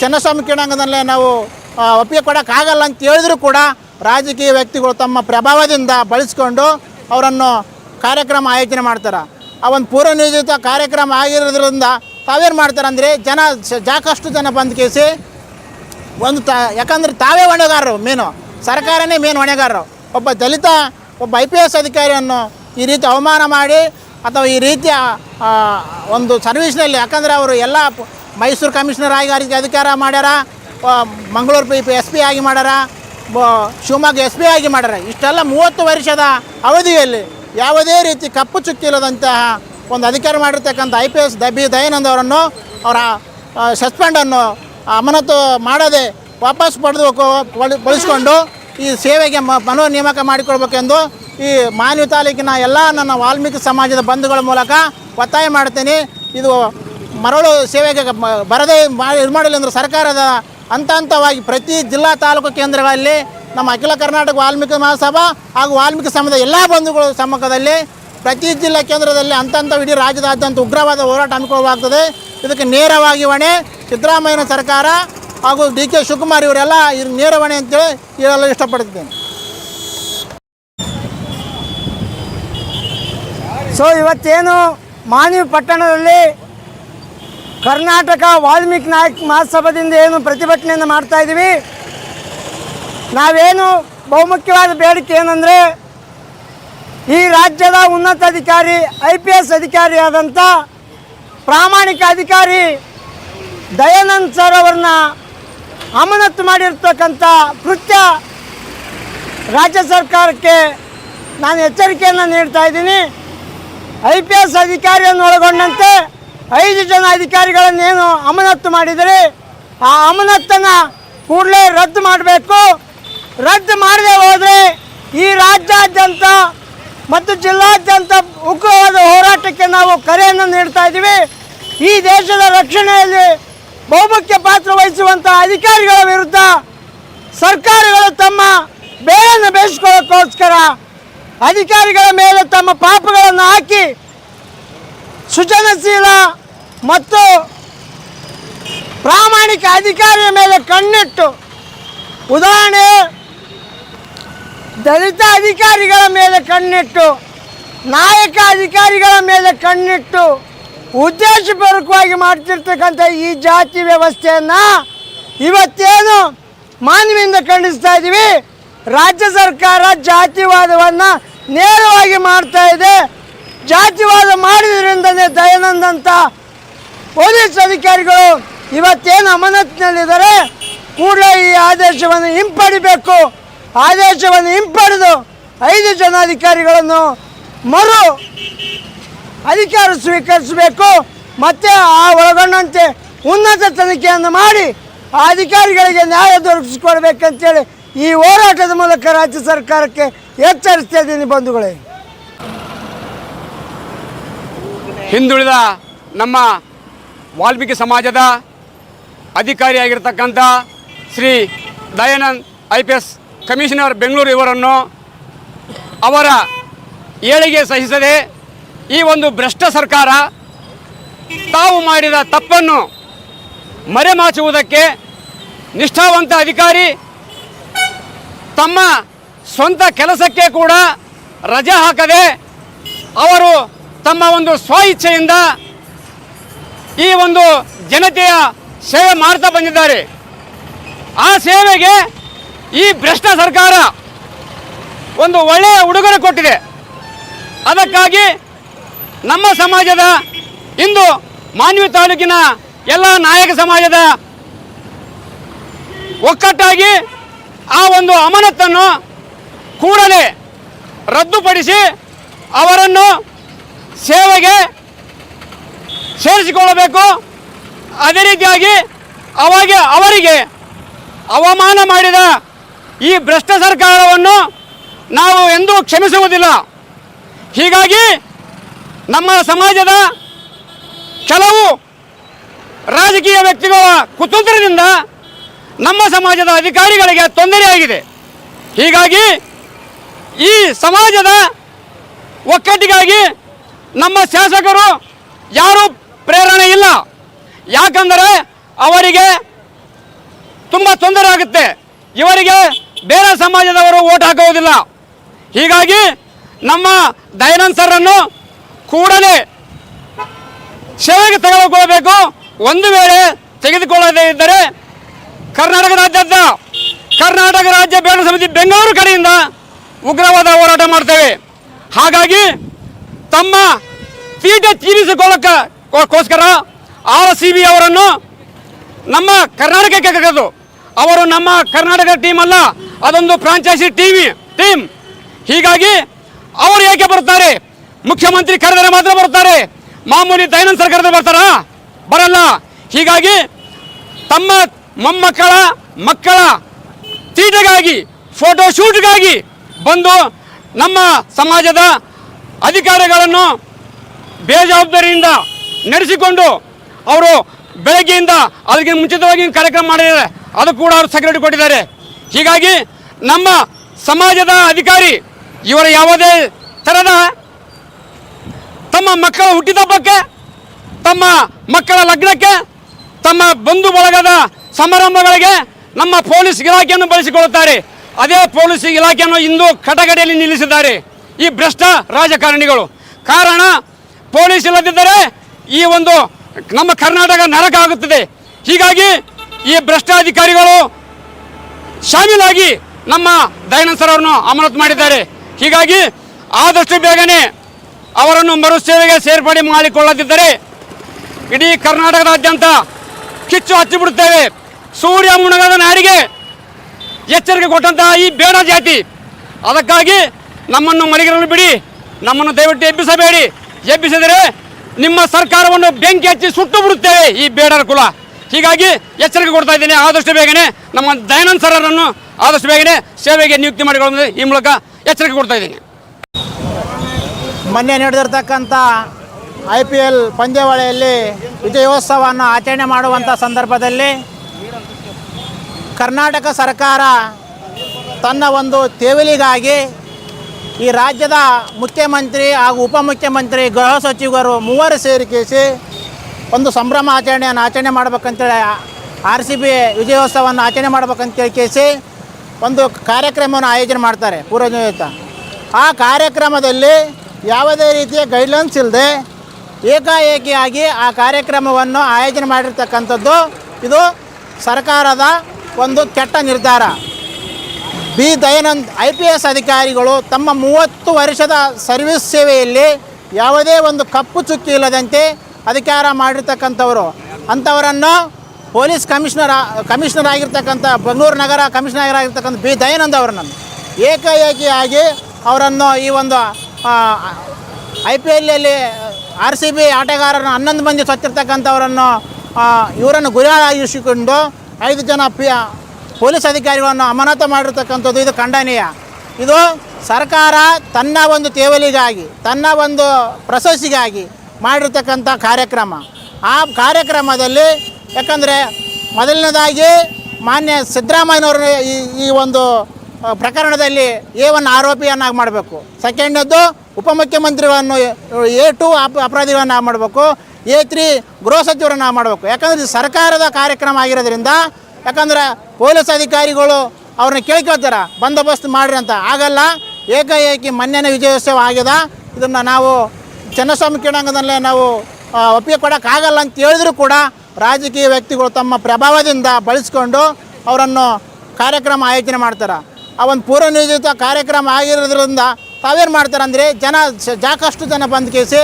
ಚನ್ನಸ್ವಾಮಿ ಕ್ರೀಡಾಂಗಣದಲ್ಲೇ ನಾವು ಒಪ್ಪಿಗೆ ಕೊಡೋಕ್ಕಾಗಲ್ಲ ಅಂತ ಹೇಳಿದ್ರು ಕೂಡ ರಾಜಕೀಯ ವ್ಯಕ್ತಿಗಳು ತಮ್ಮ ಪ್ರಭಾವದಿಂದ ಬಳಸ್ಕೊಂಡು ಅವರನ್ನು ಕಾರ್ಯಕ್ರಮ ಆಯೋಜನೆ ಮಾಡ್ತಾರೆ. ಆ ಒಂದು ಪೂರ್ವ ನಿಯೋಜಿತ ಕಾರ್ಯಕ್ರಮ ಆಗಿರೋದ್ರಿಂದ ತಾವೇನು ಮಾಡ್ತಾರೆ ಅಂದರೆ ಜನ ಸಾಕಷ್ಟು ಜನ ಬಂದು ಕೇಸಿ ಒಂದು ತ, ಯಾಕಂದ್ರೆ ತಾವೇ ಹೊಣೆಗಾರರು ಮೇನು, ಸರ್ಕಾರನೇ ಮೇನ್ ಹೊಣೆಗಾರರು. ಒಬ್ಬ ದಲಿತ, ಒಬ್ಬ ಐ ಪಿ ಎಸ್ ಅಧಿಕಾರಿಯನ್ನು ಈ ರೀತಿ ಅವಮಾನ ಮಾಡಿ ಅಥವಾ ಈ ರೀತಿಯ ಒಂದು ಸರ್ವಿಸ್ನಲ್ಲಿ, ಯಾಕಂದರೆ ಅವರು ಎಲ್ಲ ಮೈಸೂರು ಕಮಿಷನರ್ ಆಗಿ ಅವರಿಗೆ ಅಧಿಕಾರ ಮಾಡ್ಯಾರ ಮಂಗಳೂರು ಪಿ ಎಸ್ ಪಿ ಆಗಿ ಮಾಡ್ಯಾರ ಶಿವಮೊಗ್ಗ ಎಸ್ ಪಿ ಆಗಿ ಮಾಡ್ಯಾರ. ಇಷ್ಟೆಲ್ಲ ಮೂವತ್ತು ವರ್ಷದ ಅವಧಿಯಲ್ಲಿ ಯಾವುದೇ ರೀತಿ ಕಪ್ಪು ಚುಕ್ಕಿ ಇಲ್ಲದಂತಹ ಒಂದು ಅಧಿಕಾರ ಮಾಡಿರ್ತಕ್ಕಂಥ I P S B Dayanand ಅವರನ್ನು ಅವರ ಸಸ್ಪೆಂಡನ್ನು ಅಮಾನತು ಮಾಡದೆ ವಾಪಸ್ ಪಡೆದು ಬಳಸ್ಕೊಂಡು ಈ ಸೇವೆಗೆ ಮನೋ ನೇಮಕ ಮಾಡಿಕೊಳ್ಬೇಕೆಂದು ಈ ಮಾನ್ಯ ತಾಲೂಕಿನ ಎಲ್ಲ ನನ್ನ ವಾಲ್ಮೀಕಿ ಸಮಾಜದ ಬಂಧುಗಳ ಮೂಲಕ ಒತ್ತಾಯ ಮಾಡ್ತೀನಿ. ಇದು ಮರಳು ಸೇವೆಗೆ ಬರದೇ ಮಾಡಿ ಇದು ಮಾಡಲಿ ಅಂದರೆ ಸರ್ಕಾರದ ಹಂತ ಹಂತವಾಗಿ ಪ್ರತಿ ಜಿಲ್ಲಾ ತಾಲೂಕು ಕೇಂದ್ರಗಳಲ್ಲಿ ನಮ್ಮ ಅಖಿಲ ಕರ್ನಾಟಕ ವಾಲ್ಮೀಕಿ ಮಹಾಸಭಾ ಹಾಗೂ ವಾಲ್ಮೀಕಿ ಸಮಾಜದ ಎಲ್ಲ ಬಂಧುಗಳ ಸಮ್ಮುಖದಲ್ಲಿ ಪ್ರತಿ ಜಿಲ್ಲಾ ಕೇಂದ್ರದಲ್ಲಿ ಹಂತ ಹಂತ ಇಡೀ ರಾಜ್ಯದಾದ್ಯಂತ ಉಗ್ರವಾದ ಹೋರಾಟ ಅನುಕೂಲವಾಗ್ತದೆ ಇದಕ್ಕೆ ನೇರವಾಗಿ ಹೊಣೆ ಸಿದ್ದರಾಮಯ್ಯನ ಸರ್ಕಾರ ಹಾಗೂ ಡಿ ಕೆ ಶಿವಕುಮಾರ್ ಇವರೆಲ್ಲ ಇದು ನೇರ ಹೊಣೆ ಅಂತೇಳಿ ಹೇಳಲು ಇಷ್ಟಪಡ್ತಿದ್ದೇನೆ ಸೊ ಇವತ್ತೇನು ಮಾನವಿ ಪಟ್ಟಣದಲ್ಲಿ ಕರ್ನಾಟಕ ವಾಲ್ಮೀಕಿ ನಾಯಕ್ ಮಹಾಸಭಾದಿಂದ ಏನು ಪ್ರತಿಭಟನೆಯನ್ನು ಮಾಡ್ತಾ ಇದ್ದೀವಿ. ನಾವೇನು ಬಹುಮುಖ್ಯವಾದ ಬೇಡಿಕೆ ಏನಂದರೆ ಈ ರಾಜ್ಯದ ಉನ್ನತ ಅಧಿಕಾರಿ, ಐ ಪಿ ಎಸ್ ಅಧಿಕಾರಿಯಾದಂಥ ಪ್ರಾಮಾಣಿಕ ಅಧಿಕಾರಿ ದಯಾನಂದ್ ಸರ್ ಅವ್ರನ್ನ ಅಮಾನತು ಮಾಡಿರ್ತಕ್ಕಂಥ ಕೃತ್ಯ ರಾಜ್ಯ ಸರ್ಕಾರಕ್ಕೆ ನಾನು ಎಚ್ಚರಿಕೆಯನ್ನು ನೀಡ್ತಾ ಇದ್ದೀನಿ. ಐ ಪಿ ಎಸ್ ಅಧಿಕಾರಿಯನ್ನು ಒಳಗೊಂಡಂತೆ ಐದು ಜನ ಅಧಿಕಾರಿಗಳನ್ನೇನು ಅಮಾನತ್ತು ಮಾಡಿದರೆ ಆ ಅಮಾನತ್ತನ್ನು ಕೂಡಲೇ ರದ್ದು ಮಾಡಬೇಕು. ರದ್ದು ಮಾಡದೆ ಹೋದರೆ ಈ ರಾಜ್ಯಾದ್ಯಂತ ಮತ್ತು ಜಿಲ್ಲಾದ್ಯಂತ ಉಗ್ರವಾದ ಹೋರಾಟಕ್ಕೆ ನಾವು ಕರೆಯನ್ನು ನೀಡ್ತಾ ಇದ್ದೀವಿ. ಈ ದೇಶದ ರಕ್ಷಣೆಯಲ್ಲಿ ಬಹುಮುಖ್ಯ ಪಾತ್ರ ವಹಿಸುವಂಥ ಅಧಿಕಾರಿಗಳ ವಿರುದ್ಧ ಸರ್ಕಾರಗಳು ತಮ್ಮ ಬೇಳೆಯನ್ನು ಬೇಯಿಸ್ಕೊಳ್ಳೋಕ್ಕೋಸ್ಕರ ಅಧಿಕಾರಿಗಳ ಮೇಲೆ ತಮ್ಮ ಪಾಪಗಳನ್ನು ಹಾಕಿ ಸೃಜನಶೀಲ ಮತ್ತು ಪ್ರಾಮಾಣಿಕ ಅಧಿಕಾರಿಯ ಮೇಲೆ ಕಣ್ಣಿಟ್ಟು ಉದಾಹರಣೆ, ದಲಿತ ಅಧಿಕಾರಿಗಳ ಮೇಲೆ ಕಣ್ಣಿಟ್ಟು, ನಾಯಕ ಅಧಿಕಾರಿಗಳ ಮೇಲೆ ಕಣ್ಣಿಟ್ಟು ಉದ್ದೇಶಪೂರ್ವಕವಾಗಿ ಮಾಡ್ತಿರ್ತಕ್ಕಂಥ ಈ ಜಾತಿ ವ್ಯವಸ್ಥೆಯನ್ನು ಇವತ್ತೇನು ಮಾನವಿಯಿಂದ ಖಂಡಿಸ್ತಾ ಇದ್ದೀವಿ. ರಾಜ್ಯ ಸರ್ಕಾರ ಜಾತಿವಾದವನ್ನು ನೇರವಾಗಿ ಮಾಡ್ತಾ ಇದೆ. ಜಾತಿವಾದ ಮಾಡಿದ್ರಿಂದಲೇ ದಯಾನಂದ್ ಅಂತ ಪೊಲೀಸ್ ಅಧಿಕಾರಿಗಳು ಇವತ್ತೇನು ಅಮಾನತಿನಲ್ಲಿದ್ದಾರೆ, ಕೂಡಲೇ ಈ ಆದೇಶವನ್ನು ಹಿಂಪಡಿಬೇಕು. ಆದೇಶವನ್ನು ಹಿಂಪಡೆದು ಐದು ಜನ ಅಧಿಕಾರಿಗಳನ್ನು ಮರು ಅಧಿಕಾರ ಸ್ವೀಕರಿಸಬೇಕು. ಮತ್ತೆ ಆ ಒಳಗೊಂಡಂತೆ ಉನ್ನತ ತನಿಖೆಯನ್ನು ಮಾಡಿ ಆ ಅಧಿಕಾರಿಗಳಿಗೆ ನ್ಯಾಯ ದೊರಕಿಸಿಕೊಡ್ಬೇಕಂತೇಳಿ ಈ ಹೋರಾಟದ ಮೂಲಕ ರಾಜ್ಯ ಸರ್ಕಾರಕ್ಕೆ ಎಚ್ಚರಿಸ್ತಾ ಇದ್ದೀನಿ ಬಂಧುಗಳೇ. ಹಿಂದುಳಿದ ನಮ್ಮ ವಾಲ್ಮೀಕಿ ಸಮಾಜದ ಅಧಿಕಾರಿಯಾಗಿರ್ತಕ್ಕಂಥ Shri Dayanand I P S commissioner Bengaluru ಇವರನ್ನು ಅವರ ಏಳಿಗೆ ಸಹಿಸದೆ ಈ ಒಂದು ಭ್ರಷ್ಟ ಸರ್ಕಾರ ತಾವು ಮಾಡಿದ ತಪ್ಪನ್ನು ಮರೆಮಾಚುವುದಕ್ಕೆ ನಿಷ್ಠಾವಂತ ಅಧಿಕಾರಿ ತಮ್ಮ ಸ್ವಂತ ಕೆಲಸಕ್ಕೆ ಕೂಡ ರಜೆ ಹಾಕದೆ ಅವರು ತಮ್ಮ ಒಂದು ಸ್ವ ಇಚ್ಛೆಯಿಂದ ಈ ಒಂದು ಜನತೆಯ ಸೇವೆ ಮಾಡ್ತಾ ಬಂದಿದ್ದಾರೆ. ಆ ಸೇವೆಗೆ ಈ ಭ್ರಷ್ಟ ಸರ್ಕಾರ ಒಂದು ಒಳ್ಳೆಯ ಉಡುಗೊರೆ ಕೊಟ್ಟಿದೆ. ಅದಕ್ಕಾಗಿ ನಮ್ಮ ಸಮಾಜದ, ಇಂದು ಮಾನ್ವಿ ತಾಲೂಕಿನ ಎಲ್ಲ ನಾಯಕ ಸಮಾಜದ ಒಕ್ಕಟ್ಟಾಗಿ ಆ ಒಂದು ಅಮಾನತನ್ನು ಕೂಡಲೇ ರದ್ದುಪಡಿಸಿ ಅವರನ್ನು ಸೇವೆಗೆ ಸೇರಿಸಿಕೊಳ್ಳಬೇಕು. ಅದೇ ರೀತಿಯಾಗಿ ಅವಾಗ ಅವರಿಗೆ ಅವಮಾನ ಮಾಡಿದ ಈ ಭ್ರಷ್ಟ ಸರ್ಕಾರವನ್ನು ನಾವು ಎಂದೂ ಕ್ಷಮಿಸುವುದಿಲ್ಲ. ಹೀಗಾಗಿ ನಮ್ಮ ಸಮಾಜದ ಕೆಲವು ರಾಜಕೀಯ ವ್ಯಕ್ತಿಗಳ ಕುತಂತ್ರದಿಂದ ನಮ್ಮ ಸಮಾಜದ ಅಧಿಕಾರಿಗಳಿಗೆ ತೊಂದರೆಯಾಗಿದೆ. ಹೀಗಾಗಿ ಈ ಸಮಾಜದ ಒಕ್ಕಟ್ಟಿಗಾಗಿ ನಮ್ಮ ಶಾಸಕರು ಯಾರೂ ಪ್ರೇರಣೆ ಇಲ್ಲ. ಯಾಕಂದರೆ ಅವರಿಗೆ ತುಂಬ ತೊಂದರೆ ಆಗುತ್ತೆ. ಇವರಿಗೆ ಬೇರೆ ಸಮಾಜದವರು ಓಟ್ ಹಾಕುವುದಿಲ್ಲ. ಹೀಗಾಗಿ ನಮ್ಮ ದಯಾನಂದ್ ಸರ್ರನ್ನು ಕೂಡಲೇ ಸೇವೆಗೆ ತೆಗೆದುಕೊಳ್ಳಬೇಕು ಒಂದು ವೇಳೆ ತೆಗೆದುಕೊಳ್ಳದೇ ಇದ್ದರೆ ಕರ್ನಾಟಕ ರಾಜ್ಯದ ಕರ್ನಾಟಕ ರಾಜ್ಯ ಬೇಡ ಸಮಿತಿ ಬೆಂಗಳೂರು ಕಡೆಯಿಂದ ಉಗ್ರವಾದ ಹೋರಾಟ ಮಾಡ್ತೇವೆ. ಹಾಗಾಗಿ ತಮ್ಮ ತೀಟೆ ತೀರಿಸಿಕೊಳ್ಳಕ್ಕೋಸ್ಕರ ಆರ್ ಸಿ ಬಿ ಅವರನ್ನು ನಮ್ಮ ಕರ್ನಾಟಕಕ್ಕೆ ಕರೆದು, ಅವರು ನಮ್ಮ ಕರ್ನಾಟಕ ಟೀಮ್ ಅಲ್ಲ, ಅದೊಂದು ಫ್ರಾಂಚೈಸಿ ಟೀಮ್ ಟೀಮ್ ಹೀಗಾಗಿ ಅವರು ಏಕೆ ಬರುತ್ತಾರೆ? ಮುಖ್ಯಮಂತ್ರಿ ಕರೆದರೆ ಮಾತ್ರ ಬರುತ್ತಾರೆ? ಮಾಮೂಲಿ ದೈನಂದ ಸರ್ಕಾರದ ಬರ್ತಾರಾ? ಬರಲ್ಲ. ಹೀಗಾಗಿ ತಮ್ಮ ಮೊಮ್ಮಕ್ಕಳ ಮಕ್ಕಳ ತೀಟೆಗಾಗಿ ಫೋಟೋ ಶೂಟ್ಗಾಗಿ ಬಂದು ನಮ್ಮ ಸಮಾಜದ ಅಧಿಕಾರಿಗಳನ್ನು ಬೇಜವಾಬ್ದಾರಿಯಿಂದ ನಡೆಸಿಕೊಂಡು ಅವರು ಬೆಳಗ್ಗೆಯಿಂದ ಅದಕ್ಕೆ ಮುಂಚಿತವಾಗಿ ಕಾರ್ಯಕ್ರಮ ಮಾಡಿದ್ದಾರೆ. ಅದು ಕೂಡ ಅವರು ಸೆಕ್ಯೂರಿಟಿ ಕೊಟ್ಟಿದ್ದಾರೆ ಹೀಗಾಗಿ ನಮ್ಮ ಸಮಾಜದ ಅಧಿಕಾರಿ ಇವರ ಯಾವುದೇ ಥರದ ತಮ್ಮ ಮಕ್ಕಳ ಹುಟ್ಟಿದ ಹುಟ್ಟಿದಬ್ಬಕ್ಕೆ, ತಮ್ಮ ಮಕ್ಕಳ ಲಗ್ನಕ್ಕೆ, ತಮ್ಮ ಬಂಧು ಬಳಗದ ಸಮಾರಂಭಗಳಿಗೆ ನಮ್ಮ ಪೊಲೀಸ್ ಇಲಾಖೆಯನ್ನು ಬಳಸಿಕೊಳ್ಳುತ್ತಾರೆ. ಅದೇ ಪೊಲೀಸ್ ಇಲಾಖೆಯನ್ನು ಇಂದು ಕಟಗಡೆಯಲ್ಲಿ ನಿಲ್ಲಿಸಿದ್ದಾರೆ. ಈ ಭ್ರಷ್ಟ ರಾಜಕಾರಣಿಗಳು. ಕಾರಣ ಪೊಲೀಸ್ ಇಲ್ಲದಿದ್ದರೆ ಈ ಒಂದು ನಮ್ಮ ಕರ್ನಾಟಕ ನರಕ ಆಗುತ್ತದೆ. ಹೀಗಾಗಿ ಈ ಭ್ರಷ್ಟಾಧಿಕಾರಿಗಳು ಶಾಮೀಲಾಗಿ ನಮ್ಮ ದಯಾನಂದ ಸರ್ ಅವರನ್ನು ಅಮಾನತು ಮಾಡಿದ್ದಾರೆ. ಹೀಗಾಗಿ ಆದಷ್ಟು ಬೇಗನೆ ಅವರನ್ನು ಮರು ಸೇವೆಗೆ ಸೇರ್ಪಡೆ ಮಾಡಿಕೊಳ್ಳದಿದ್ದರೆ ಇಡೀ ಕರ್ನಾಟಕದಾದ್ಯಂತ ಕಿಚ್ಚು ಹಚ್ಚಿಬಿಡುತ್ತೇವೆ ಸೂರ್ಯ ಮುಣಗದ ನಾಡಿಗೆ ಎಚ್ಚರಿಕೆ ಕೊಟ್ಟಂತಹ ಈ ಬೇಡ ಜಾತಿ. ಅದಕ್ಕಾಗಿ ನಮ್ಮನ್ನು ಮನೆಗಿರಲು ಬಿಡಿ, ನಮ್ಮನ್ನು ದಯವಿಟ್ಟು ಎಬ್ಬಿಸಬೇಡಿ. ಎಬ್ಬಿಸಿದರೆ ನಿಮ್ಮ ಸರ್ಕಾರವನ್ನು ಬೆಂಕಿ ಹಚ್ಚಿ ಸುಟ್ಟು ಬಿಡುತ್ತೇವೆ ಈ ಬೇಡರ ಕುಲ. ಹೀಗಾಗಿ ಎಚ್ಚರಿಕೆ ಕೊಡ್ತಾ ಇದ್ದೀನಿ. ಆದಷ್ಟು ಬೇಗನೆ ನಮ್ಮ ದಯಾನಂದ್ ಸರ್ರನ್ನು ಆದಷ್ಟು ಬೇಗನೆ ಸೇವೆಗೆ ನಿಯುಕ್ತಿ ಮಾಡಿಕೊಳ್ಳುವ ಈ ಮೂಲಕ ಎಚ್ಚರಿಕೆ ಕೊಡ್ತಾ ಇದ್ದೀನಿ. ಮೊನ್ನೆ ನಡೆದಿರ್ತಕ್ಕಂಥ ಐ ಪಿ ಎಲ್ ಪಂದ್ಯಾವಳಿಯಲ್ಲಿ ವಿಜಯೋತ್ಸವವನ್ನು ಆಚರಣೆ ಮಾಡುವಂಥ ಸಂದರ್ಭದಲ್ಲಿ ಕರ್ನಾಟಕ ಸರ್ಕಾರ ತನ್ನ ಒಂದು ತೇವಲಿಗಾಗಿ ಈ ರಾಜ್ಯದ ಮುಖ್ಯಮಂತ್ರಿ ಹಾಗೂ ಉಪಮುಖ್ಯಮಂತ್ರಿ, ಗೃಹ ಸಚಿವರು ಮೂವರು ಸೇರಿಕೇಸಿ ಒಂದು ಸಂಭ್ರಮ ಆಚರಣೆಯನ್ನು ಆಚರಣೆ ಮಾಡಬೇಕಂತೇಳಿ, ಆರ್ ಸಿ ಬಿ ವಿಜಯೋತ್ಸವವನ್ನು ಆಚರಣೆ ಮಾಡಬೇಕಂತೇಳಿ ಕೇಸಿ ಒಂದು ಕಾರ್ಯಕ್ರಮವನ್ನು ಆಯೋಜನೆ ಮಾಡ್ತಾರೆ ಪೂರ್ವನಿಯೋಜಿತ. ಆ ಕಾರ್ಯಕ್ರಮದಲ್ಲಿ ಯಾವುದೇ ರೀತಿಯ ಗೈಡ್ಲೈನ್ಸ್ ಇಲ್ಲದೆ ಏಕಾಏಕಿಯಾಗಿ ಆ ಕಾರ್ಯಕ್ರಮವನ್ನು ಆಯೋಜನೆ ಮಾಡಿರ್ತಕ್ಕಂಥದ್ದು ಇದು ಸರ್ಕಾರದ ಒಂದು ಕೆಟ್ಟ ನಿರ್ಧಾರ. B Dayanand, I P S ಅಧಿಕಾರಿಗಳು ತಮ್ಮ ಮೂವತ್ತು ವರ್ಷದ ಸರ್ವಿಸ್ ಸೇವೆಯಲ್ಲಿ ಯಾವುದೇ ಒಂದು ಕಪ್ಪು ಚುಕ್ಕಿ ಇಲ್ಲದಂತೆ ಅಧಿಕಾರ ಮಾಡಿರ್ತಕ್ಕಂಥವರು. ಅಂಥವರನ್ನು ಪೊಲೀಸ್ ಕಮಿಷನರ್ ಕಮಿಷನರ್ ಆಗಿರ್ತಕ್ಕಂಥ ಬೆಂಗಳೂರು ನಗರ ಕಮಿಷನರ್ ಆಗಿರ್ತಕ್ಕಂಥ ಬಿ ದಯಾನಂದ್ ಅವರನ್ನು ಏಕಾಏಕಿಯಾಗಿ ಅವರನ್ನು ಈ ಒಂದು ಐ ಪಿ ಎಲ್ಲಿ ಆರ್ ಸಿ ಬಿ ಆಟಗಾರರನ್ನು ಹನ್ನೊಂದು ಮಂದಿ ಸತ್ತಿರ್ತಕ್ಕಂಥವರನ್ನು ಇವರನ್ನು ಗುರಿಯಾಗಿಸಿಕೊಂಡು ಐದು ಜನ ಪಿ ಪೊಲೀಸ್ ಅಧಿಕಾರಿಗಳನ್ನು ಅಮಾನತು ಮಾಡಿರ್ತಕ್ಕಂಥದ್ದು ಇದು ಖಂಡನೀಯ. ಇದು ಸರ್ಕಾರ ತನ್ನ ಒಂದು ತೇವಲಿಗಾಗಿ ತನ್ನ ಒಂದು ಪ್ರಶಸ್ತಿಗಾಗಿ ಮಾಡಿರ್ತಕ್ಕಂಥ ಕಾರ್ಯಕ್ರಮ. ಆ ಕಾರ್ಯಕ್ರಮದಲ್ಲಿ ಯಾಕಂದರೆ ಮೊದಲನೇದಾಗಿ ಮಾನ್ಯ ಸಿದ್ದರಾಮಯ್ಯನವರು ಈ ಈ ಒಂದು ಪ್ರಕರಣದಲ್ಲಿ ಎ ಒನ್ ಆರೋಪಿಯನ್ನಾಗಿ ಮಾಡಬೇಕು. ಸೆಕೆಂಡದ್ದು ಉಪಮುಖ್ಯಮಂತ್ರಿಗಳನ್ನು ಎ ಟು ಅಪ, ಅಪರಾಧಿಗಳನ್ನಾಗಿ ಮಾಡಬೇಕು. ಎ ತ್ರೀ ಗೃಹ ಸಚಿವರನ್ನಾಗಿ ಮಾಡಬೇಕು. ಯಾಕಂದರೆ ಇದು ಸರ್ಕಾರದ ಕಾರ್ಯಕ್ರಮ ಆಗಿರೋದ್ರಿಂದ ಯಾಕಂದರೆ ಪೊಲೀಸ್ ಅಧಿಕಾರಿಗಳು ಅವ್ರನ್ನ ಕೇಳ್ಕೊಳ್ತಾರೆ, ಬಂದೋಬಸ್ತ್ ಮಾಡ್ರಿ ಅಂತ. ಆಗಲ್ಲ, ಏಕಾಏಕಿ ಮೊನ್ನೆನೇ ವಿಜಯೋತ್ಸವ ಆಗ್ಯದ, ಇದನ್ನು ನಾವು ಚನ್ನಸ್ವಾಮಿ ಕ್ರೀಡಾಂಗಣದಲ್ಲೇ ನಾವು ಒಪ್ಪಿ ಒಪ್ಪಿಗೆ ಕೊಡೋಕ್ಕಾಗಲ್ಲ ಅಂತ ಹೇಳಿದ್ರು ಕೂಡ ರಾಜಕೀಯ ವ್ಯಕ್ತಿಗಳು ತಮ್ಮ ಪ್ರಭಾವದಿಂದ ಬಳಸ್ಕೊಂಡು ಅವರನ್ನು ಕಾರ್ಯಕ್ರಮ ಆಯೋಜನೆ ಮಾಡ್ತಾರೆ. ಆ ಒಂದು ಪೂರ್ವ ನಿಯೋಜಿತ ಕಾರ್ಯಕ್ರಮ ಆಗಿರೋದ್ರಿಂದ ತಾವೇನು ಮಾಡ್ತಾರೆ ಅಂದರೆ ಜನ ಸಾಕಷ್ಟು ಜನ ಬಂದು ಕೇಸಿ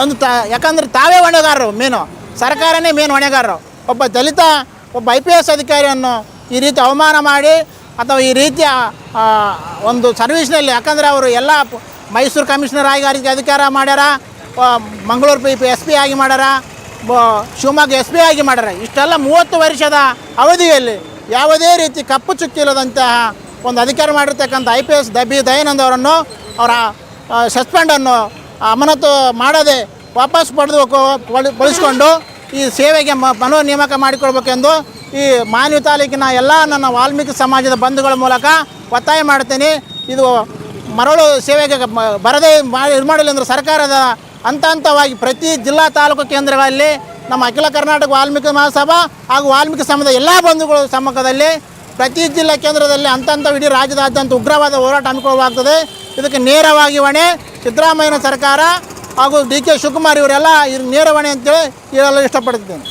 ಒಂದು ತ, ಯಾಕಂದ್ರೆ ತಾವೇ ಹೊಣೆಗಾರರು ಮೇನು, ಸರ್ಕಾರನೇ ಮೇನ್ ಹೊಣೆಗಾರರು. ಒಬ್ಬ ದಲಿತ ಒಬ್ಬ ಐ ಪಿ ಎಸ್ ಅಧಿಕಾರಿಯನ್ನು ಈ ರೀತಿ ಅವಮಾನ ಮಾಡಿ ಅಥವಾ ಈ ರೀತಿಯ ಒಂದು ಸರ್ವಿಸ್ನಲ್ಲಿ, ಯಾಕಂದರೆ ಅವರು ಎಲ್ಲ ಮೈಸೂರು ಕಮಿಷನರ್ ಆಗಿ ಅಧಿಕಾರ ಮಾಡ್ಯಾರ ಮಂಗಳೂರು ಪಿ ಎಸ್ ಪಿ ಆಗಿ ಮಾಡ್ಯಾರ, ಬ- ಶಿವಮೊಗ್ಗ ಎಸ್ ಪಿ ಆಗಿ ಮಾಡ್ಯಾರ. ಇಷ್ಟೆಲ್ಲ ಮೂವತ್ತು ವರ್ಷದ ಅವಧಿಯಲ್ಲಿ ಯಾವುದೇ ರೀತಿ ಕಪ್ಪು ಚುಕ್ಕಿ ಇಲ್ಲದಂತಹ ಒಂದು ಅಧಿಕಾರ ಮಾಡಿರ್ತಕ್ಕಂಥ ಐ ಪಿ ಎಸ್ ದಬಿ ದಯಾನಂದ್ ಅವರನ್ನು ಅವರ ಸಸ್ಪೆಂಡನ್ನು ಅಮಾನತು ಮಾಡದೆ ವಾಪಸ್ ಪಡೆದು ಬಳಸ್ಕೊಂಡು ಈ ಸೇವೆಗೆ ಮನೋ ನೇಮಕ ಮಾಡಿಕೊಳ್ಬೇಕೆಂದು ಈ ಮಾನ್ಯ ತಾಲೂಕಿನ ಎಲ್ಲ ನನ್ನ ವಾಲ್ಮೀಕಿ ಸಮಾಜದ ಬಂಧುಗಳ ಮೂಲಕ ಒತ್ತಾಯ ಮಾಡ್ತೀನಿ. ಇದು ಮರಳು ಸೇವೆಗೆ ಬರದೇ ಇದು ಮಾಡಲಿ ಅಂದ್ರೆ ಸರ್ಕಾರದ ಹಂತ ಹಂತವಾಗಿ ಪ್ರತಿ ಜಿಲ್ಲಾ ತಾಲೂಕು ಕೇಂದ್ರಗಳಲ್ಲಿ ನಮ್ಮ ಅಖಿಲ ಕರ್ನಾಟಕ ವಾಲ್ಮೀಕಿ ಮಹಾಸಭಾ ಹಾಗೂ ವಾಲ್ಮೀಕಿ ಸಮಾಜದ ಎಲ್ಲ ಬಂಧುಗಳು ಸಮ್ಮುಖದಲ್ಲಿ ಪ್ರತಿ ಜಿಲ್ಲಾ ಕೇಂದ್ರದಲ್ಲಿ ಹಂತ ಹಂತ ಇಡೀ ರಾಜ್ಯದಾದ್ಯಂತ ಉಗ್ರವಾದ ಹೋರಾಟ ಅನುಕೂಲವಾಗ್ತದೆ ಇದಕ್ಕೆ ನೇರವಾಗಿ ಹೊಣೆ ಸಿದ್ದರಾಮಯ್ಯನ ಸರ್ಕಾರ. ಹಾಗೂ ಡಿ ಕೆ ಶಿವಕುಮಾರ್ ಇವರೆಲ್ಲ ಇವ್ರ ನೇರವಾಣಿ ಅಂತೇಳಿ ಹೇಳಲು ಇಷ್ಟಪಡ್ತಿದ್ದೇನೆ.